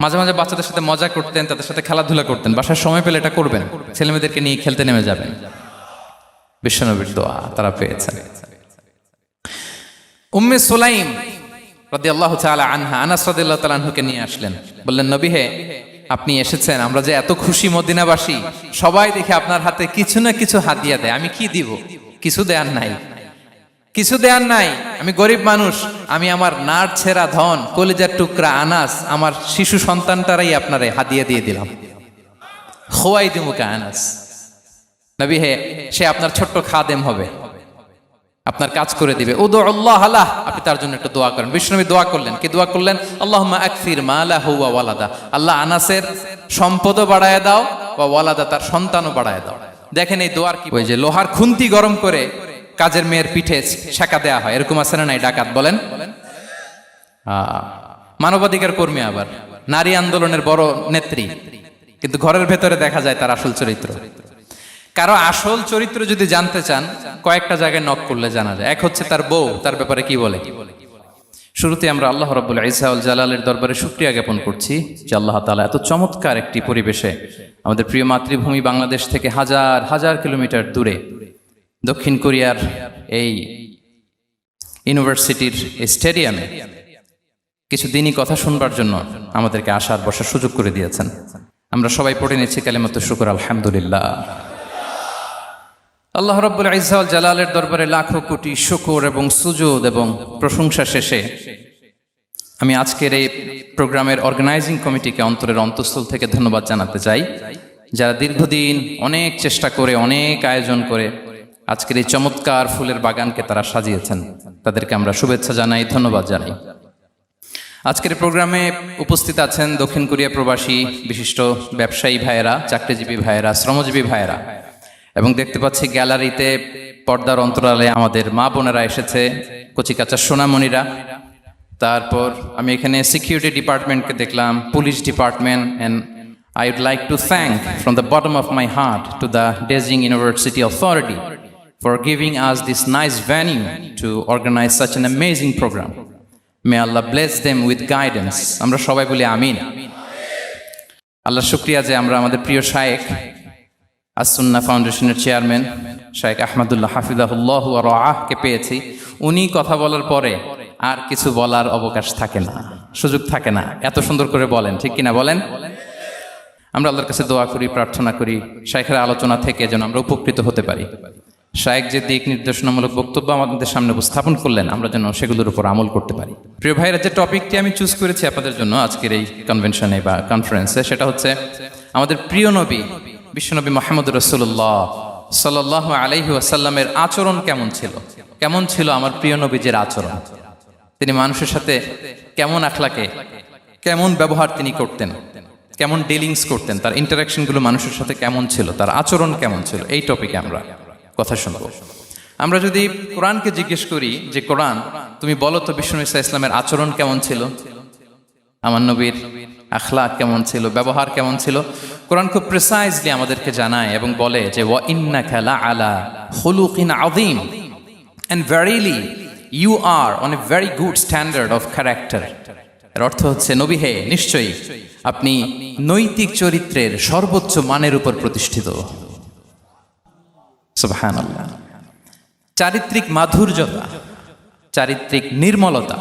মাঝে মাঝে বাচ্চাদের সাথে মজা করতেন, তাদের সাথে খেলাধুলা করতেন বাসার সময় পেলে এটা করবেন। ছেলেমেয়েদেরকে নিয়ে খেলতে নেমে যাবেন। বিশ্বনবীর দোয়া তারা পেয়েছেন। উম্মে সুলাইম রাদি আল্লাহ আনহা, আনাস রাদিল্লাহ তালাহুকে নিয়ে আসলেন। বললেন, নবী হে, আপনি এসেছেন, আমরা যে এত খুশি মদিনাবাসী, সবাই দেখে আপনার হাতে কিছু না কিছু হাতিয়া দেয়। আমি কি দিব? কিছু দেয়ার নাই। কিছু দেয়ার নাই। আমি গরিব মানুষ, আমি আমার নার ছেঁড়া ধন, কলিজার টুকরা আনাস, আমার শিশু সন্তানটারাই আপনারে হাদিয়া দিয়ে দিলাম। খোয়াই দিমুকা আনাস। নবী হে, সে আপনার ছোট্ট খাদেম হবে। আপনার কাজ করে দিবে। ও আল্লাহ আল্লাহ আপনি তার জন্য একটু দোয়া করেন। বিষ্ণুবী দোয়া করলেন। কি দোয়া করলেন? আল্লাহ আকফির মালা হুয়া ওয়ালাদা। আল্লাহ আনাসের সম্পদও বাড়ায় দাও বা ওয়ালাদা তার সন্তানও বাড়ায় দাও। দেখেন এই দোয়ার কি ওই যে লোহার খুন্তি গরম করে কাজের মেয়ের পিঠে শেখা দেয়া হয়। এরকম আছে নাই? ডাকাত, বলেন। মানবাধিকার কর্মী আবার। নারী আন্দোলনের বড় নেত্রী। কিন্তু ঘরের ভেতরে দেখা যায় তার আসল চরিত্র। কারও আসল চরিত্র যদি জানতে চান, কয়েকটা জায়গায় নক করলে জানা যায়। এক হচ্ছে তার বউ, তার ব্যাপারে কি বলে? শুরুতে আমরা আল্লাহ রব্বুল ইসাউল জালালের দরবারে শুক্রিয়া জ্ঞাপন করছি যে আল্লাহ তালা এত চমৎকার একটি পরিবেশে আমাদের প্রিয় মাতৃভূমি বাংলাদেশ থেকে হাজার হাজার কিলোমিটার দূরে দক্ষিণ কোরিয়ার এই ইউনিভার্সিটির স্টেডিয়ামে কিছু দিনই কথা শুনবার জন্য আমাদেরকে আসার বসার সুযোগ করে দিয়েছেন। আমরা সবাই পড়ে নিচ্ছি কালেমত শুকুর, আলহামদুলিল্লাহ। আল্লাহ রব্বুল ইজাউল জালালের দরবারে লাখো কোটি শুকুর এবং সুজুদ এবং প্রশংসা শেষে আমি আজকের এই প্রোগ্রামের অর্গানাইজিং কমিটিকে অন্তরের অন্তঃস্থল থেকে ধন্যবাদ জানাতে চাই। যারা দীর্ঘদিন অনেক চেষ্টা করে, অনেক আয়োজন করে আজকের এই চমৎকার ফুলের বাগানকে তারা সাজিয়েছেন। তাদেরকে আমরা শুভেচ্ছা জানাই, ধন্যবাদ জানাই। আজকের প্রোগ্রামে উপস্থিত আছেন দক্ষিণ কোরিয়া প্রবাসী বিশিষ্ট ব্যবসায়ী ভাইয়েরা, চাকরিজীবী ভাইয়েরা, শ্রমজীবী ভাইয়েরা। এবং দেখতে পাচ্ছি গ্যালারিতে পর্দার অন্তরালে আমাদের মা বোনেরা এসেছে, কচিকাচা সোনামণিরা। তারপর আমি এখানে সিকিউরিটি ডিপার্টমেন্টকে দেখলাম police department and I would like to thank from the bottom of my heart to the Dezing university authority for giving us this nice venue to organize such an amazing program. May Allah bless them with guidance. আমরা সবাই বলি আমিন। আল্লাহ শুক্রিয়া যে আমরা আমাদের প্রিয় শায়েক আসুন্না ফাউন্ডেশনের chairman, শায়েক আহমদুল্লাহ হাফিজাহুল্লাহ রাহকে পেয়েছি। উনি কথা বলার পরে আর কিছু বলার অবকাশ থাকে না, সুযোগ থাকে না। এত সুন্দর করে বলেন, ঠিক কিনা বলেন? আমরা আল্লাহর কাছে দোয়া করি, প্রার্থনা করি শাইখের আলোচনা থেকে যেন আমরা উপকৃত হতে পারি। শায়েক যে দিক নির্দেশনামূলক বক্তব্য আমাদের সামনে উপস্থাপন করলেন, আমরা যেন সেগুলোর উপর আমল করতে পারি। প্রিয় ভাইরা, যে টপিকটি আমি চুজ করেছি আপনাদের জন্য আজকের এই কনভেনশনে বা কনফারেন্সে সেটা হচ্ছে আমাদের প্রিয় নবী বিশ্বনবী মোহাম্মদ রসুল্লাহ সাল্লাহ আলহি আসাল্লামের আচরণ কেমন ছিল? কেমন ছিল আমার প্রিয় নবীজের আচরণ? তিনি মানুষের সাথে কেমন আখলাকে, কেমন ব্যবহার তিনি করতেন, কেমন ডিলিংস করতেন, তার ইন্টারাকশনগুলো মানুষের সাথে কেমন ছিল, তার আচরণ কেমন ছিল? এই টপিকে আমরা কথা শুনব। আমরা যদি কোরআনকে জিজ্ঞেস করি যে, কোরআন, তুমি বলো তো বিষ্ণু ইসা ইসলামের আচরণ কেমন ছিল? আমার নবীর আখলাক কেমন ছিল? ব্যবহার কেমন ছিল? কোরআন খুব প্রিসাইজলি আমাদেরকে জানায় এবং বলে যে ইন্না খেলা আলা আদিম and you are on a very good standard of character এর অর্থ হচ্ছে, নবী হে, নিশ্চয়ই আপনি নৈতিক চরিত্রের সর্বোচ্চ মানের উপর প্রতিষ্ঠিত। চারিত্রিক মাধুর্যতা, চারিত্রিক নির্মলতা,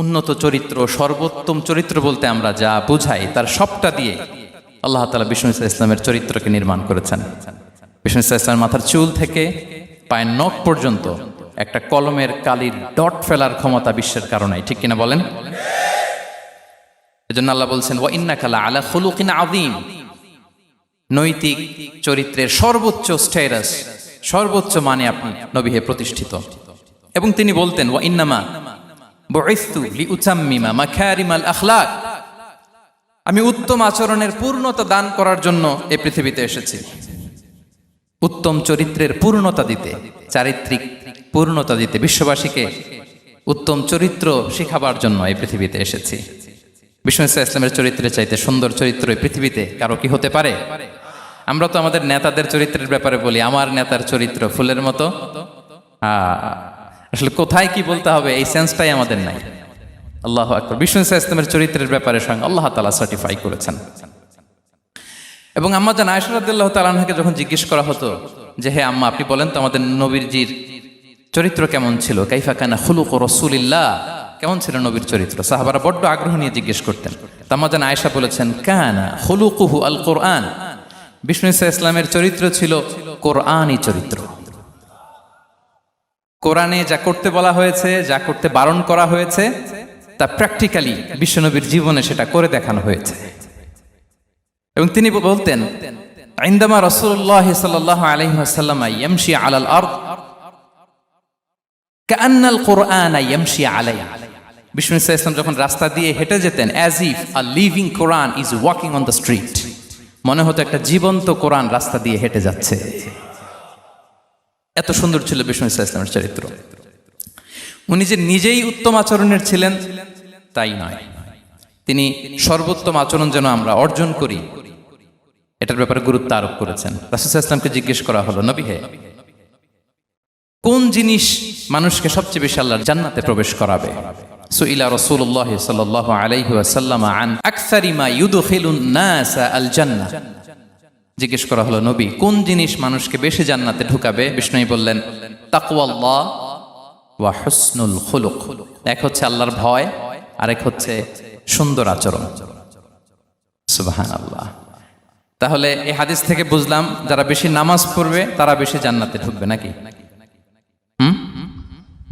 উন্নত চরিত্র, সর্বোত্তম চরিত্র বলতে আমরা যা বুঝাই তার সবটা দিয়ে আল্লাহ তালা বিষ্ণু ইসা ইসলামের চরিত্রকে নির্মাণ করেছেন। বিষ্ণু ইসা ইসলামের মাথার চুল থেকে পায়ের নখ পর্যন্ত একটা কলমের কালির ডট ফেলার ক্ষমতা বিশ্বের কারণে, ঠিক কিনা বলেন? এজন্য আল্লাহ বলছেন, ওয়া ইন্না কালা আলা খুলুকিন আযীম। নৈতিক চরিত্রের সর্বোচ্চ স্ট্যাটাস সর্বোচ্চ মানে আপনি নবী হে প্রতিষ্ঠিত। এবং তিনি বলতেন, ওয়া ইন্নামা আখলাক। আমি উত্তম আচরণের পূর্ণতা দান করার জন্য এই পৃথিবীতে এসেছি। উত্তম চরিত্রের পূর্ণতা দিতে, চারিত্রিক পূর্ণতা দিতে বিশ্ববাসীকে উত্তম চরিত্র শেখাবার জন্য এই পৃথিবীতে এসেছি। বিষ্ণু ইসলাম ইসলামের চরিত্রের চাইতে সুন্দর চরিত্র এই পৃথিবীতে কারও কি হতে পারে? আমরা তো আমাদের নেতাদের চরিত্রের ব্যাপারে বলি আমার নেতার চরিত্র ফুলের মতো। আহ, আসলে কোথায় কি বলতে হবে এই সেন্সটাই আমাদের নাই। আল্লাহ আকবর। বিষ্ণু ইসলামের চরিত্রের ব্যাপারে স্বয়ং আল্লাহ তালা সার্টিফাই করেছেন। এবং আম্মা জান আয়সরাদ্দাল্লাহ তালানহাকে যখন জিজ্ঞেস করা হতো যে হে আম্মা আপনি বলেন তো আমাদের নবীরজির চরিত্র কেমন ছিল? কাইফা কানা খুলুক ও রসুলিল্লাহ? কেমন ছিল নবীর চরিত্র? সাহাবারা বড্ড আগ্রহ নিয়ে জিজ্ঞেস করতেন। তাম্মা জান আয়েশা বলেছেন কানা খুলুকুহু আল কোরআন বিষ্ণু ইসা ইসলামের চরিত্র ছিল কোরআনই চরিত্র। কোরআনে যা করতে বলা হয়েছে, যা করতে বারণ করা হয়েছে, তা প্র্যাকটিক্যালি বিশ্বনবীর জীবনে সেটা করে দেখানো হয়েছে। এবং তিনি বলতেন আইন্দামা রসুল্লাহ সাল্লাহ আলহিহাসাল্লাম ইয়ামশি আলাল আরদ কান্নাল কোরআন ইয়ামশি আলাই বিষ্ণু ইসা ইসলাম যখন রাস্তা দিয়ে হেঁটে যেতেন as if a living Quran is walking on the street মনে হতো একটা জীবন্ত কোরআন রাস্তা দিয়ে হেঁটে যাচ্ছে। এত সুন্দর ছিল বিষ্ণু ইসা ইসলামের চরিত্র। উনি যে নিজেই উত্তম আচরণের ছিলেন, তাই নয়। তিনি সর্বোত্তম আচরণ যেন আমরা অর্জন করি, এটার ব্যাপারে গুরুত্ব আরোপ করেছেন। রাসুল ইসলামকে জিজ্ঞেস করা হলো, নবী হে, কোন জিনিস মানুষকে সবচেয়ে বেশি আল্লাহর জান্নাতে প্রবেশ করাবে? সুইলা রসুল্লাহ সাল্লাহ আলাইহি ওয়াসাল্লাম আন আকসারিমা ইউদখিলুন নাস আল জান্নাহ জিজ্ঞেস করা হলো, নবী, কোন জিনিস মানুষকে বেশি জান্নাতে ঢুকাবে? বিষ্ণুই বললেন, তাকওয়াল্লাহ ওয়া হুসনুল খুলুক। এক হচ্ছে আল্লাহর ভয়, আরেক হচ্ছে সুন্দর আচরণ। সুবহানাল্লাহ। তাহলে এই হাদিস থেকে বুঝলাম, যারা বেশি নামাজ পড়বে, তারা বেশি জান্নাতে ঢুকবে নাকি?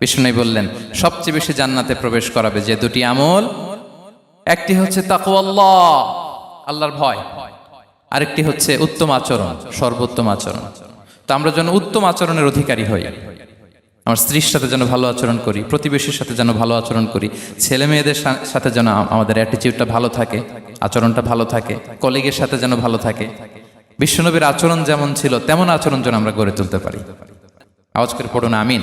বিষ্ণু বললেন, সবচেয়ে বেশি জান্নাতে প্রবেশ করাবে যে দুটি আমল, একটি হচ্ছে তাকওয়াল্লাহ, আল্লাহর ভয়, আরেকটি হচ্ছে উত্তম আচরণ, সর্বোত্তম আচরণ। তো আমরা যেন উত্তম আচরণের অধিকারী হই। আমার স্ত্রীর সাথে যেন ভালো আচরণ করি, প্রতিবেশীর সাথে যেন ভালো আচরণ করি ছেলে মেয়েদের সাথে যেন আমাদের অ্যাটিটিউডটা ভালো থাকে, আচরণটা ভালো থাকে কলিগের সাথে যেন ভালো থাকে। বিশ্বনবীর আচরণ যেমন ছিল, তেমন আচরণ যেন আমরা গড়ে তুলতে পারি। আওয়াজ করে পড়ুন, আমিন।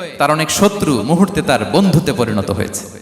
তার অনেক শত্রু মুহূর্তে তার বন্ধুতে পরিণত হয়েছে।